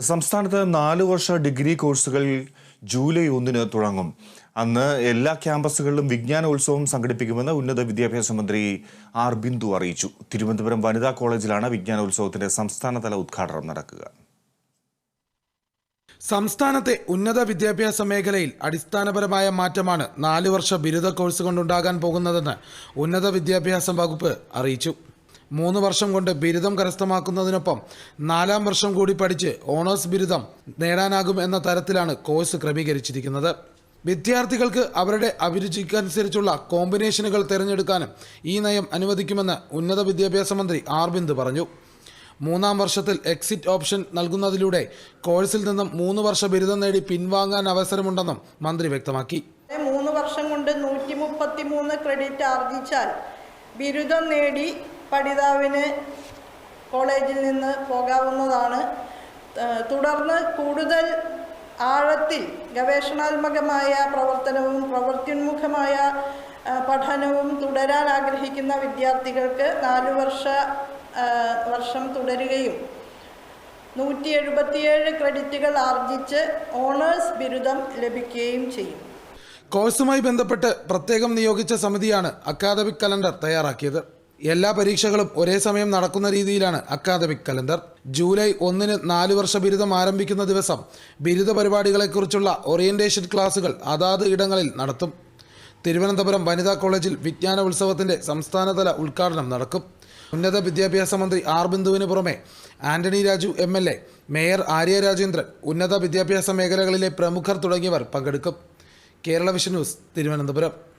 സംസ്ഥാനത്ത് നാല് വർഷ ഡിഗ്രി കോഴ്സുകൾ ജൂലൈ ഒന്നിന് തുടങ്ങും. അന്ന് എല്ലാ ക്യാമ്പസുകളിലും വിജ്ഞാനോത്സവം സംഘടിപ്പിക്കുമെന്ന് ഉന്നത വിദ്യാഭ്യാസ മന്ത്രി ആർ ബിന്ദു അറിയിച്ചു. തിരുവനന്തപുരം വനിതാ കോളേജിലാണ് വിജ്ഞാനോത്സവത്തിന്റെ സംസ്ഥാനതല ഉദ്ഘാടനം നടക്കുക. സംസ്ഥാനത്തെ ഉന്നത വിദ്യാഭ്യാസ മേഖലയിൽ അടിസ്ഥാനപരമായ മാറ്റമാണ് നാല് വർഷ ബിരുദ കോഴ്സ് കൊണ്ടുണ്ടാകാൻ പോകുന്നതെന്ന് ഉന്നത വിദ്യാഭ്യാസ വകുപ്പ് അറിയിച്ചു. മൂന്ന് വർഷം കൊണ്ട് ബിരുദം കരസ്ഥമാക്കുന്നതിനൊപ്പം നാലാം വർഷം കൂടി പഠിച്ച് ഓണേഴ്സ് ബിരുദം നേടാനാകും എന്ന തരത്തിലാണ് കോഴ്സ് ക്രമീകരിച്ചിരിക്കുന്നത്. വിദ്യാർത്ഥികൾക്ക് അവരുടെ അഭിരുചിക്കനുസരിച്ചുള്ള കോമ്പിനേഷനുകൾ തിരഞ്ഞെടുക്കാനും ഈ നയം അനുവദിക്കുമെന്ന് ഉന്നത വിദ്യാഭ്യാസ മന്ത്രി ആർബിന്ദ് പറഞ്ഞു. മൂന്നാം വർഷത്തിൽ എക്സിറ്റ് ഓപ്ഷൻ നൽകുന്നതിലൂടെ കോഴ്സിൽ നിന്നും മൂന്ന് വർഷ ബിരുദം നേടി പിൻവാങ്ങാൻ അവസരമുണ്ടെന്നും മന്ത്രി വ്യക്തമാക്കി. മൂന്ന് വർഷം കൊണ്ട് നൂറ്റി ക്രെഡിറ്റ് ആർജിച്ചാൽ ബിരുദം നേടി പഠിതാവിന് കോളേജിൽ നിന്ന് പോകാവുന്നതാണ്. തുടർന്ന് കൂടുതൽ ആഴത്തിൽ ഗവേഷണാത്മകമായ പ്രവർത്തനവും പ്രവൃത്യുന്മുഖമായ പഠനവും തുടരാൻ ആഗ്രഹിക്കുന്ന വിദ്യാർത്ഥികൾക്ക് നാലു വർഷ വർഷം തുടരുകയും നൂറ്റി എഴുപത്തിയേഴ് ക്രെഡിറ്റുകൾ ആർജിച്ച് ഓണേഴ്സ് ബിരുദം ലഭിക്കുകയും ചെയ്യും. കോഴ്സുമായി ബന്ധപ്പെട്ട് പ്രത്യേകം നിയോഗിച്ച സമിതിയാണ് അക്കാദമിക് കലണ്ടർ തയ്യാറാക്കിയത്. എല്ലാ പരീക്ഷകളും ഒരേ സമയം നടക്കുന്ന രീതിയിലാണ് അക്കാദമിക് കലണ്ടർ. ജൂലൈ ഒന്നിന് നാല് വർഷ ബിരുദം ആരംഭിക്കുന്ന ദിവസം ബിരുദ പരിപാടികളെക്കുറിച്ചുള്ള ഓറിയന്റേഷൻ ക്ലാസുകൾ അതാത് ഇടങ്ങളിൽ നടത്തും. തിരുവനന്തപുരം വനിതാ കോളേജിൽ വിജ്ഞാന ഉത്സവത്തിന്റെ സംസ്ഥാനതല ഉദ്ഘാടനം നടക്കും. ഉന്നത വിദ്യാഭ്യാസ മന്ത്രി ആർ ബിന്ദുവിന് പുറമെ Antony Raju M L A mayor Arya Rajendran ഉന്നത വിദ്യാഭ്യാസ മേഖലകളിലെ പ്രമുഖർ തുടങ്ങിയവർ പങ്കെടുക്കും. Kerala vision news Thiruvananthapuram.